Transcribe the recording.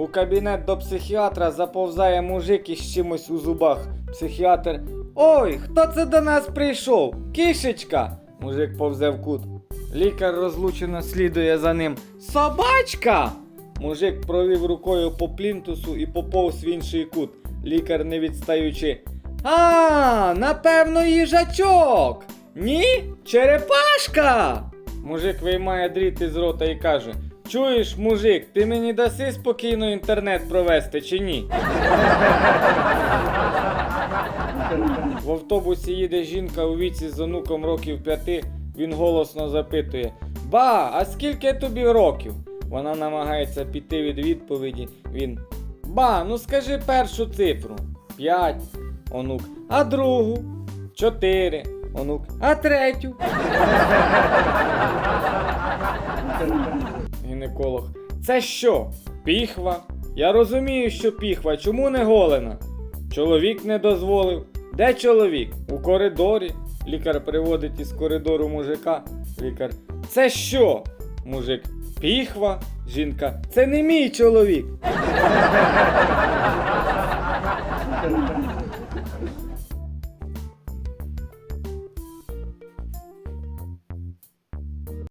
У кабінет до психіатра заповзає мужик із чимось у зубах. Психіатр. Ой, хто це до нас прийшов? Кішечка. Мужик повзе в кут. Лікар розлучено слідує за ним. Собачка! Мужик провів рукою по плінтусу і поповз в інший кут. Лікар не відстаючи. А, напевно, їжачок. Ні? Черепашка. Мужик виймає дріт із рота і каже: Чуєш, мужик, ти мені даси спокійно інтернет провести чи ні? В автобусі їде жінка у віці з онуком років п'яти. Він голосно запитує: Ба, а скільки тобі років? Вона намагається піти від відповіді. Він. Ба, ну скажи першу цифру. П'ять. Онук. А другу? Чотири. Онук. А третю? Гінеколог. Це що? Піхва? Я розумію, що піхва. Чому не голена? Чоловік не дозволив. Де чоловік? У коридорі. Лікар приводить із коридору мужика. Лікар. Це що? Мужик. Піхва. Жінка. Це не мій чоловік.